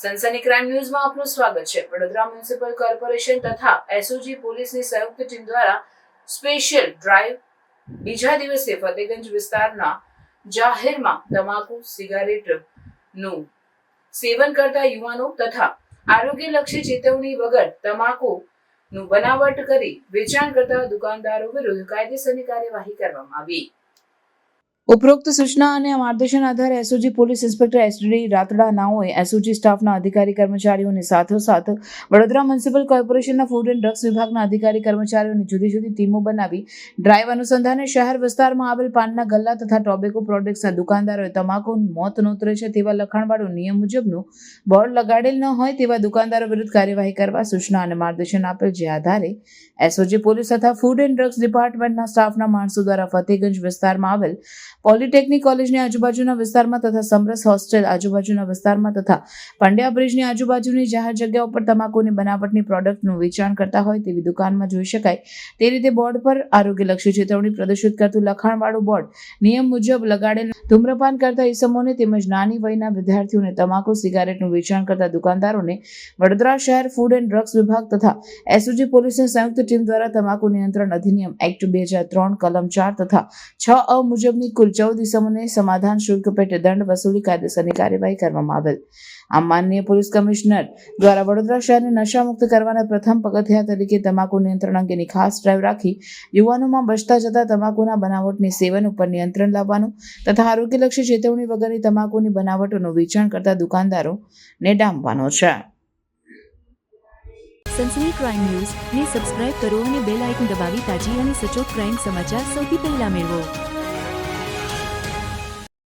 સનસની crime ન્યૂઝમાં આપનું સ્વાગત છે. વડોદરા મ્યુનિસિપલ કોર્પોરેશન તથા એસઓજી પોલીસની સંયુક્ત ટીમ દ્વારા સ્પેશિયલ ડ્રાઈવ બીજા દિવસે ફતેગંજ વિસ્તારના જાહેરમાં તમાકુ, સિગારેટનું સેવન કરતા યુવાનો તથા આરોગ્યલક્ષી ચેતવણી વગર તમાકુ નું બનાવટ કરી વેચાણ કરતા દુકાનદારો વિરુદ્ધ કાયદેસરની કાર્યવાહી કરવામાં આવી. ઉપરોક્ત સૂચના અને માર્ગદર્શન આધારે SOG police inspector S D નાઓએ SOG સ્ટાફના અધિકારી કર્મચારીઓની સાથોસાથ વડોદરા મ્યુનિસિપલ કોર્પોરેશનના ફૂડ એન્ડ ડ્રગ્સ વિભાગના અધિકારી કર્મચારીઓની જુદી જુદી ટીમો બનાવી ડ્રાઈવ અનુસંધાને શહેર વિસ્તારમાં આવેલ પાનના ગલ્લા તથા ટોબેકો પ્રોડક્ટ્સના દુકાનદારોએ તમાકુ મોત નોતરે છે તેવા લખાણવાળું નિયમ મુજબનું બોર્ડ લગાડેલ ન હોય તેવા દુકાનદારો વિરુદ્ધ કાર્યવાહી કરવા સૂચના અને માર્ગદર્શન આપેલ જે આધારે એસઓજી પોલીસ તથા ફૂડ એન્ડ ડ્રગ્સ ડિપાર્ટમેન્ટના સ્ટાફના માણસો દ્વારા ફતેગંજ વિસ્તારમાં આવેલ પોલિટેકનિક કોલેજની આજુબાજુના વિસ્તારમાં તથા સમરસ હોસ્ટેલ આજુબાજુના વિસ્તારમાં તથા પંડ્યા બ્રિજની આજુબાજુની જાહેર જગ્યા ઉપર તમાકુની બનાવટની પ્રોડક્ટનું વેચાણ કરતા હોય તેવી દુકાનમાં જોઈ શકાય. તે રીતે બોર્ડ પર આરોગ્યલક્ષી ચેતવણી પ્રદર્શિત કરતું લખાણવાળું બોર્ડ નિયમ મુજબ લગાડેલ ધૂમ્રપાન કરતા ઇસમોને તેમજ નાની વયના વિદ્યાર્થીઓને તમાકુ, સિગારેટનું વેચાણ કરતા દુકાનદારોને વડોદરા શહેર ફૂડ એન્ડ ડ્રગ્સ વિભાગ તથા એસઓજી પોલીસની સંયુક્ત ટીમ દ્વારા તમાકુ નિયંત્રણ અધિનિયમ એક્ટ બે હજાર ત્રણ, કલમ ચાર તથા છ અ મુજબની ચૌદ ઇસમોને સમાધાન શુલ્ક પેટે દંડ વસૂલી કાયદેસરની કાર્યવાહી કરવામાં આવેલ. આમ માનનીય પોલીસ કમિશનર દ્વારા વડોદરા શહેરને નશામુક્ત કરવાના પ્રથમ પગથિયા તરીકે તમાકુ નિયંત્રણ અંગેની ખાસ ડ્રાઈવ રાખી યુવાનોમાં બચતા જતા તમાકુના બનાવટની સેવન ઉપર નિયંત્રણ લાવવાનું તથા આરોગ્યલક્ષી ચેતવણી વગરની તમાકુની બનાવટોનું વેચાણ કરતા દુકાનદારોને ડામવાનો છે. સનસની ક્રાઇમ ન્યૂઝ ને સબસ્ક્રાઇબ કરો અને બેલ આઇકન દબાવી તાજી અને સચોટ ક્રાઇમ સમાચાર સૌથી પહેલા મેળવો.